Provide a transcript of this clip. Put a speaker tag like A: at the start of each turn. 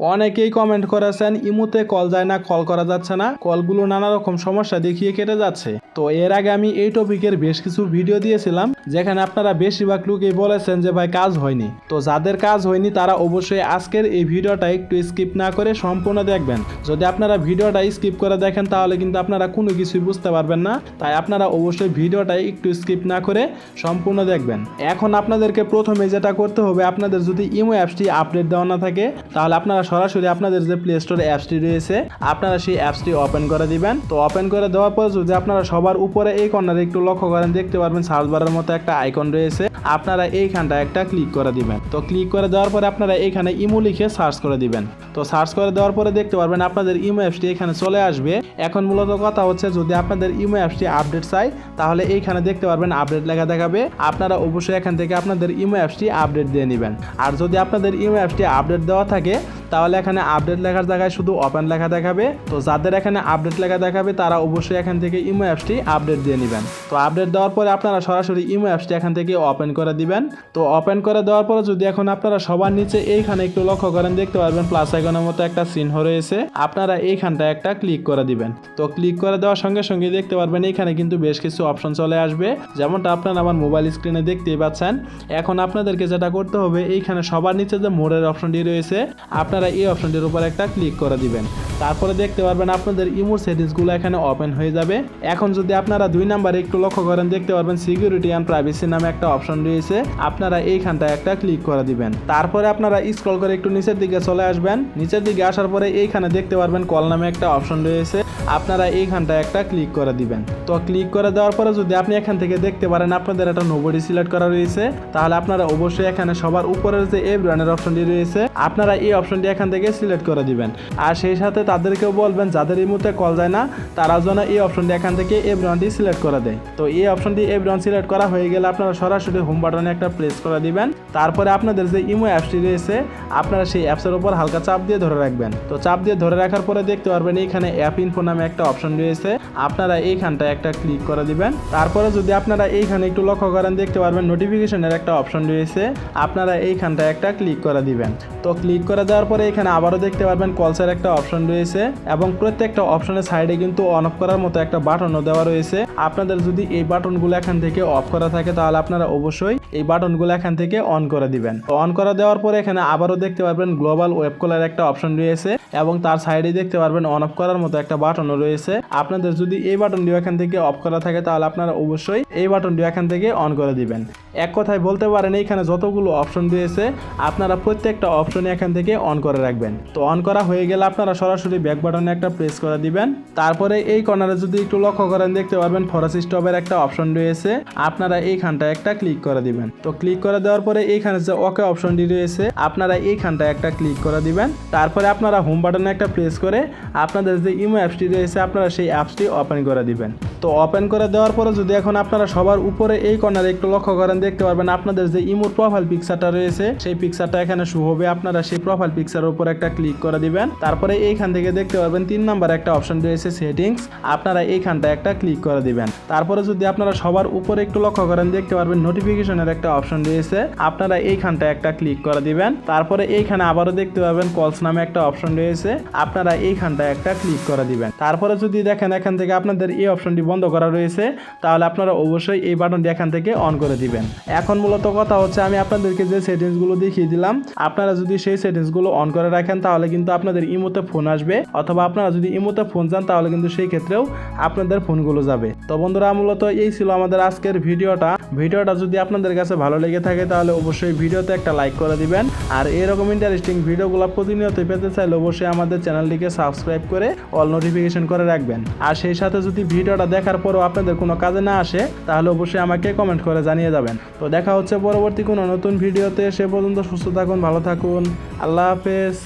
A: অনেকেই কমেন্ট করেছেন, ইমুতে কল যায় না কল করা যাচ্ছে না। কলগুলো নানা রকম সমস্যা দেখিয়ে কেটে যাচ্ছে। তো এর আগে আমি এই টপিকের বেশ কিছু ভিডিও দিয়েছিলাম, যেখানে আপনারা বেশিরভাগ লোকই বলেছেন যে ভাই কাজ হয়নি। তো যাদের কাজ হয়নি, তারা অবশ্যই আজকের এই ভিডিওটা একটু স্কিপ না করে সম্পূর্ণ দেখবেন। যদি আপনারা ভিডিওটা স্কিপ করে দেখেন, তাহলে কিন্তু আপনারা কোনো কিছুই বুঝতে পারবেন না। তাই আপনারা অবশ্যই ভিডিওটা একটু স্কিপ না করে সম্পূর্ণ দেখবেন। এখন আপনাদেরকে প্রথমে যেটা করতে হবে, আপনাদের যদি ইমো অ্যাপসটি আপডেট দেওয়া না থাকে, তাহলে আপনারা সরাসরি আপনাদের যে প্লে স্টোর অ্যাপসটি রয়েছে, আপনারা সেই অ্যাপসটি ওপেন করে দিবেন। তো ওপেন করে দেওয়ার পর যদি আপনারা সবার উপরে এই কর্নারে একটু লক্ষ্য করেন, দেখতে পারবেন সার্চ বারের মতো একটা আইকন রয়েছে। আপনারা এইখানটা একটা ক্লিক করে দিবেন। তো ক্লিক করে দেওয়ার পরে আপনারা এইখানে ইমো লিখে সার্চ করে দিবেন। তো সার্চ করে দেওয়ার পরে দেখতে পারবেন আপনাদের ইমো অ্যাপসটি এখানে চলে আসবে। এখন মূলত কথা হচ্ছে, যদি আপনাদের ইমো অ্যাপসটি আপডেট চাই, তাহলে এইখানে দেখতে পারবেন আপডেট লেখা দেখাবে। আপনারা অবশ্যই এখান থেকে আপনাদের ইমো অ্যাপসটি আপডেট দিয়ে নেবেন। আর যদি আপনাদের ইমো অ্যাপসটি আপডেট দেওয়া থাকে তাহলে এখানে আপডেট লেখার জায়গায় শুধু ওপেন লেখা দেখাবে। তো যাদের এখানে আপডেট লেখা দেখাবে, তারা অবশ্যই এখান থেকে ইমো অ্যাপসটি আপডেট দিয়ে নেবেন। তো আপডেট দেওয়ার পরে আপনারা সরাসরি ইমো অ্যাপসটি এখান থেকে ওপেন করে দিবেন। তো ওপেন করে দেওয়ার পরে যদি এখন আপনারা সবার নিচে এইখানে একটু লক্ষ্য করেন, দেখতে পারবেন প্লাস আইকনের মতো একটা চিহ্ন রয়েছে। আপনারা এইখানটা একটা ক্লিক করে দিবেন। তো ক্লিক করে দেওয়ার সঙ্গে সঙ্গে দেখতে পারবেন এইখানে কিন্তু বেশ কিছু অপশন চলে আসবে। যেমনটা আপনারা আমার মোবাইল স্ক্রিনে দেখতেই পাচ্ছেন। এখন আপনাদেরকে যেটা করতে হবে, এইখানে সবার নিচে যে মোড়ের অপশনটি রয়েছে, আপনারা এই অপশনটির উপর একটা ক্লিক করে দিবেন। তারপরে দেখতে পারবেন আপনাদের ইমোর সেটিংসগুলো এখানে ওপেন হয়ে যাবে। এখন যদি আপনারা দুই নাম্বারে একটু লক্ষ্য করেন, দেখতে পারবেন সিকিউরিটি অ্যান্ড প্রাইভেসি নামে একটা অপশন রয়েছে। আপনারা এইখানটায় একটা ক্লিক করে দিবেন। তারপরে আপনারা স্ক্রল করে একটু নিচের দিকে চলে আসবেন। নিচের দিকে আসার পরে এইখানে দেখতে পারবেন কল নামে একটা অপশন রয়েছে। আপনারা এইখানটায় একটা ক্লিক করে দিবেন। তো ক্লিক করে দেওয়ার পরে যদি আপনি এখান থেকে দেখতে পারেন, আপনাদের একটা নোবডি সিলেক্ট করা রয়েছে। তাহলে আপনারা অবশ্যই এখানে সবার উপরের যে এই ব্র্যান্ডের অপশনটি রয়েছে, আপনারা এই অপশনটি এখান থেকে সিলেক্ট করে দিবেন। আর সেই সাথে তাদেরকেও বলবেন, যাদের এই মুহূর্তে কল যায় না, তারা যেন এই অপশনটি এখান থেকে এই ব্র্যান্ডটি সিলেক্ট করে দেয়। তো এই অপশনটি ব্র্যান্ড সিলেক্ট করা হয়ে গেলে আপনারা সরাসরি হোম বাটনে একটা প্রেস করে দিবেন। তারপরে আপনাদের যে ইমো অ্যাপসটি রয়েছে, আপনারা সেই অ্যাপসের উপর হালকা চাপ দিয়ে ধরে রাখবেন। তো চাপ দিয়ে ধরে রাখার পরে দেখতে পারবেন এইখানে অ্যাপ ইনফো নামে একটা অপশন রয়েছে। আপনারা এইখানটায় একটা ক্লিক করে দিবেন। তারপরে যদি আপনারা এইখানে একটু লক্ষ্য করেন, দেখতে পারবেন নোটিফিকেশনের একটা অপশন রয়েছে। আপনারা এইখানটায় একটা ক্লিক করে দিবেন। তো ক্লিক করে দেওয়ার পরে এখানে আবারও দেখতে পারবেন কলসের একটা অপশন রয়েছে এবং প্রত্যেকটা অপশনের সাইডে কিন্তু অন অফ করার মতো একটা বাটনও দেওয়া রয়েছে। আপনাদের যদি এই বাটনগুলো এখান থেকে অফ করা থাকে তাহলে আপনারা অবশ্যই এই বাটনগুলো এখান থেকে অন করে দিবেন। অন করে দেওয়ার পরে এখানে আবারও দেখতে পারবেন গ্লোবাল ওয়েব কলার একটা অপশন রয়েছে এবং তার সাইডে দেখতে পারবেন অন অফ করার মতো একটা বাটনও রয়েছে। আপনাদের যদি এই বাটনটিও এখান থেকে অফ করা থাকে তাহলে আপনারা অবশ্যই এই বাটনটিও এখান থেকে অন করে দিবেন। এক কথায় বলতে পারেন, এইখানে যতগুলো অপশন রয়েছে, আপনারা প্রত্যেকটা অপশনে এখান থেকে অন করে রাখবেন। তো অন করা হয়ে গেলে আপনারা সরাসরি ব্যাক বাটনে একটা প্রেস করে দিবেন। তারপরে এই কর্নারে যদি একটু লক্ষ্য করেন, দেখতে পারবেন ফরাসি স্টপের একটা অপশন রয়েছে। আপনারা এইখানটায় একটা ক্লিক করে দিবেন। তো ক্লিক করে দেওয়ার পরে এইখানে যে ওকে অপশনটি রয়েছে, আপনারা এইখানটায় একটা ক্লিক করে দিবেন। তারপরে আপনারা হোম বাটনে একটা প্রেস করে আপনাদের যে ইমো অ্যাপসটি রয়েছে, আপনারা সেই অ্যাপসটি ওপেন করে দিবেন। তো ওপেন করে দেওয়ার পরে যদি এখন আপনারা সবার উপরে এই কর্নারে একটু লক্ষ্য করেন, দেখতে পারবেন আপনাদের যে ইমোর প্রোফাইল পিকচারটা রয়েছে, সেই পিকচারটা এখানে শু হবে। আপনারা সেই প্রোফাইল পিকচারের উপর একটা ক্লিক করে দিবেন। তারপরে এইখান থেকে দেখতে পারবেন তিন নাম্বার একটা অপশন রয়েছে সেটিংস আপনারা এইখানটা একটা ক্লিক করে দিবেন। তারপরে যদি আপনারা সবার উপরে একটু লক্ষ্য করেন, দেখতে পারবেন নোটিফিকেশনের একটা অপশন রয়েছে। আপনারা এইখানটা একটা ক্লিক করে দিবেন। তারপরে এইখানে আবারও দেখতে পাবেন কলস নামে একটা অপশন রয়েছে। আপনারা এইখানটা একটা ক্লিক করে দিবেন। তারপরে যদি দেখেন, এখান থেকে আপনাদের এই অপশনটি বন্ধ করা রয়েছে, তাহলে আপনারা অবশ্যই এই বাটনটি এখান থেকে অন করে দিবেন। এখন মূলত কথা হচ্ছে, আমি আপনাদেরকে যে সেটিংসগুলো দেখিয়ে দিলাম, আপনারা যদি সেই সেটিংসগুলো অন করে রাখেন, তাহলে কিন্তু আপনাদের ইমোতে ফোন আসবে, অথবা আপনারা যদি ইমোতে ফোন চান, তাহলে কিন্তু সেই ক্ষেত্রেও আপনাদের ফোনগুলো যাবে। তো বন্ধুরা, মূলত এই ছিল আমাদের আজকের ভিডিওটা। ভিডিওটা যদি আপনাদের কাছে ভালো লেগে থাকে, তাহলে অবশ্যই ভিডিওতে একটা লাইক করে দিবেন। আর এরকম ইন্টারেস্টিং ভিডিওগুলো প্রতিনিয়ত পেতে চাইলে অবশ্যই আমাদের চ্যানেলটিকে সাবস্ক্রাইব করে অল নোটিফিকেশন করে রাখবেন। আর সেই সাথে যদি ভিডিওটা দেখার পরও আপনাদের কোনো কাজে না আসে, তাহলে অবশ্যই আমাকে কমেন্ট করে জানিয়ে যাবেন। তো দেখা হচ্ছে পরবর্তী কোনো নতুন ভিডিওতে সে পর্যন্ত সুস্থ থাকুন, ভালো থাকুন। আল্লাহ হাফেজ।